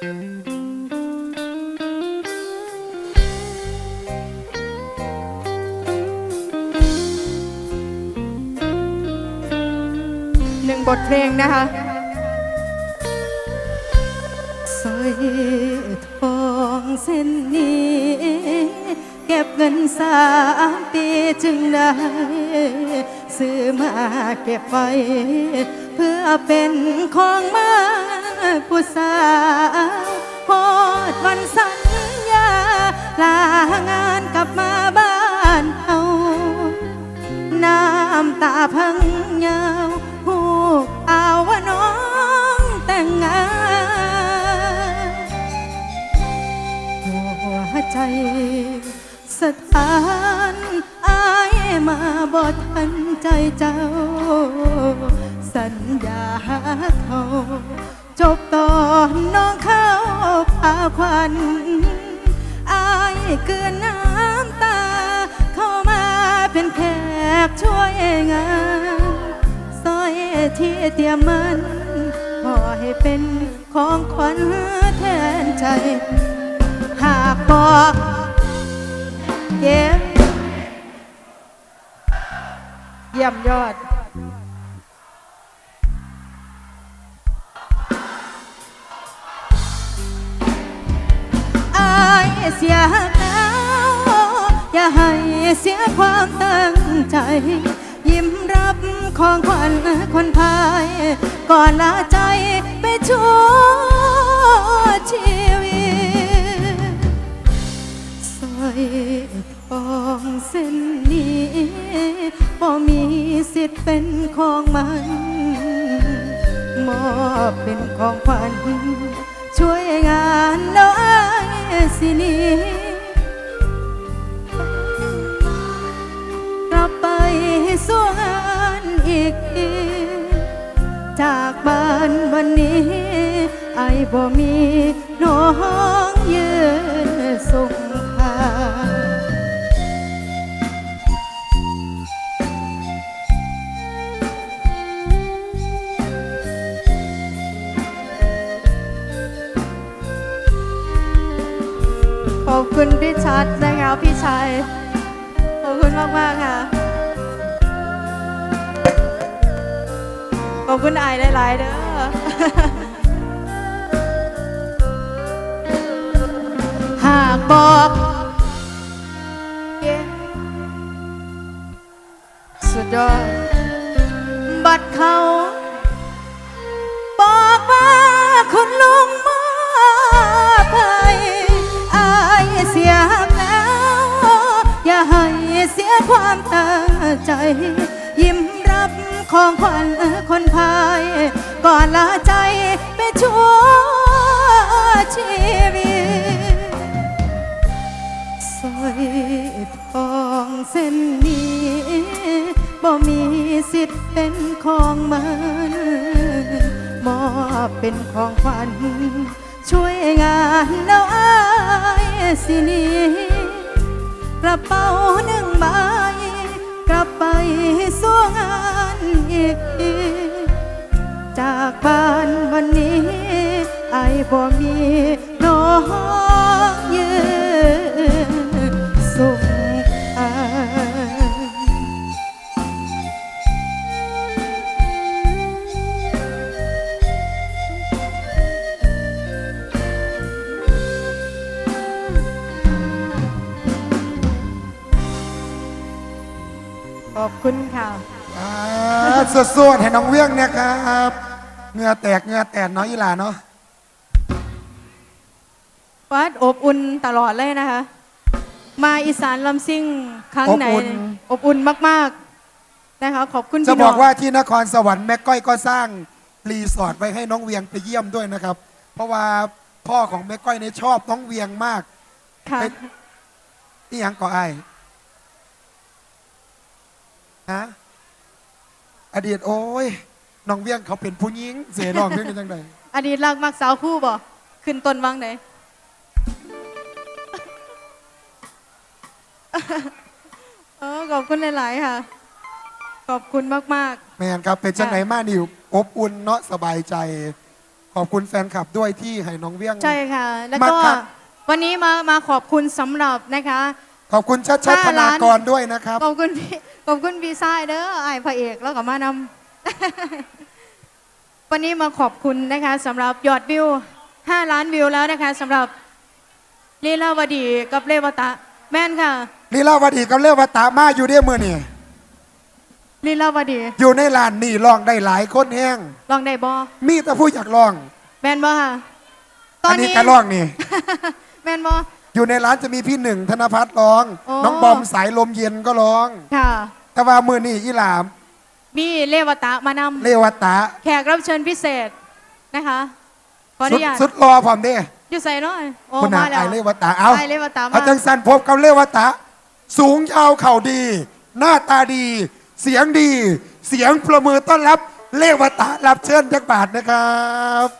หนึ่งบทเพลงนะคะเส้นนี้ เก็บเงินสามปีจึงได้ซื้อมาเก็บไว้ เพื่อเป็นของมา ผู้สาวพอดวันสัญญา ลางานกลับมาบ้านเฮาน้ำตาพังยาวหูกเอาว่าน้องแต่งงานหัวใจสถานอายมาบอทันใจเจ้า สัญญาเขา จบตอนน้องเข้าพาควันอายเกินน้ำตา เข้ามาเป็นแขกช่วยงานสร้อยที่เตรียมมันขอให้เป็นของขวัญแทนใจ หากบอกเย็บเยี่ยมยอด เสียแล้วอย่าให้เสียความตั้งใจ ยิ้มรับของขวัญคนพาย ก่อนลาใจไปชั่วชีวิตใสร้อยทองเส้นนี้บ่มีสิทธิ์เป็นของมันมอบเป็นของขวัญช่วยงานแล้วอา สินีกลับไปสู่งานอีกทีจากบ้านวันนี้ ไอ้บ่มีน้อง ขอบคุณพี่ชัดนะคะพี่ชัย ขอบคุณมากมากค่ะ ขอบคุณไอหลาย ๆ เด้อหากบอกสุดยอดบัดเขา เสียความตั้งใจ ยิ้มรับของขวัญคนพาย ก่อนลาใจไปชั่วชีวิตสร้อยทองเส้นนี้บ่มีสิทธิ์เป็นของมันมอบเป็นของขวัญช่วยงานแล้วอายสินี้ กระเป๋าหนึ่งใบกลับไปสู่งานอีกทีจากบ้านวันนี้ ไอ้บ่มีน้อง อบคุณค่ะอ่าสวดๆให้น้องเวียงเนี่ยครับเหงื่อแตกเหงื่อแตกเน้อยอีหลาเนาะวัดอบอุ่นตลอดเลยนะคะ มาอีสานลำซิ่งครั้งไหน อบอุ่นมากๆนะคะขอบคุณจะพี่บน้ออกงว่าที่นครสวรรค์แม่ก้อยก็สร้างรีสอร์ทไว้ให้น้องเวียงไปเยี่ยมด้วยนะครับ เพราะว่าพ่อของแม่ก้อยเนี่ยชอบน้องเวียงมากค่ะเป็นที่ยังก่อไอ้าย ฮะอดีตโอ้ยน้องเวียงเขาเป็นผู้หญิงเสียน้องเรื่องนี้จังไดอดีตรักมักสาวคู่บ่ขึ้นต้นวังไหนเออขอบคุณหลายๆค่ะ ขอบคุณมากแมนครับเป็นจังไหนมานิวอบอุ่นเนาะสบายใจ ขอบคุณแฟนคลับด้วยที่ให้น้องเวียงๆใช่ค่ะ แล้วก็มากครับ วันนี้มามาขอบคุณสำหรับนะคะ ขอบคุณชัดชัดห้าธนาล้านกรด้วยนะครับ ขอบคุณพี่ขอบคุณพี่ชายเด้อไอ้ายพระเอกแล้วก็มานำวันนี้มาขอบคุณนะคะสำหรับยอดวิว 5 ล้านวิวแล้วนะคะสำหรับลีลาวดีกับเลวตะ แม่นค่ะลีลาวดีกับเลวตามาอยู่เด้มือนี่ลีลาวดี อยู่ในลานนี่ร้องได้หลายคนแห้งลองได้บอมีแต่ผู้อยากร้อง แม่นบอค่ะตออันนนี้นี้ก็ร้องนี่ แม่นบอ อยู่ในร้านจะมีพี่หนึ่งธนพัฒน์ร้องโอ้น้องบอมสายลมเย็นก็ร้อง ค่ะ แต่ว่ามือนี่อีหลาม มีเลวตะมานเลวตาำแขกรับเชิญพิเศษนะคะขออสุนุดญาตสุดรอผมเด้อยู่ใส่หน่อยโอ้คุณนามาแล้ไอว เลวตาเอาไอเลวตะเอามาจังสันพบกับเลวตาสูงยาวเข่าดี หน้าตาดี เสียงดี เสียงประมือต้อนรับเลวตารับเชิญจักบาทนะครับ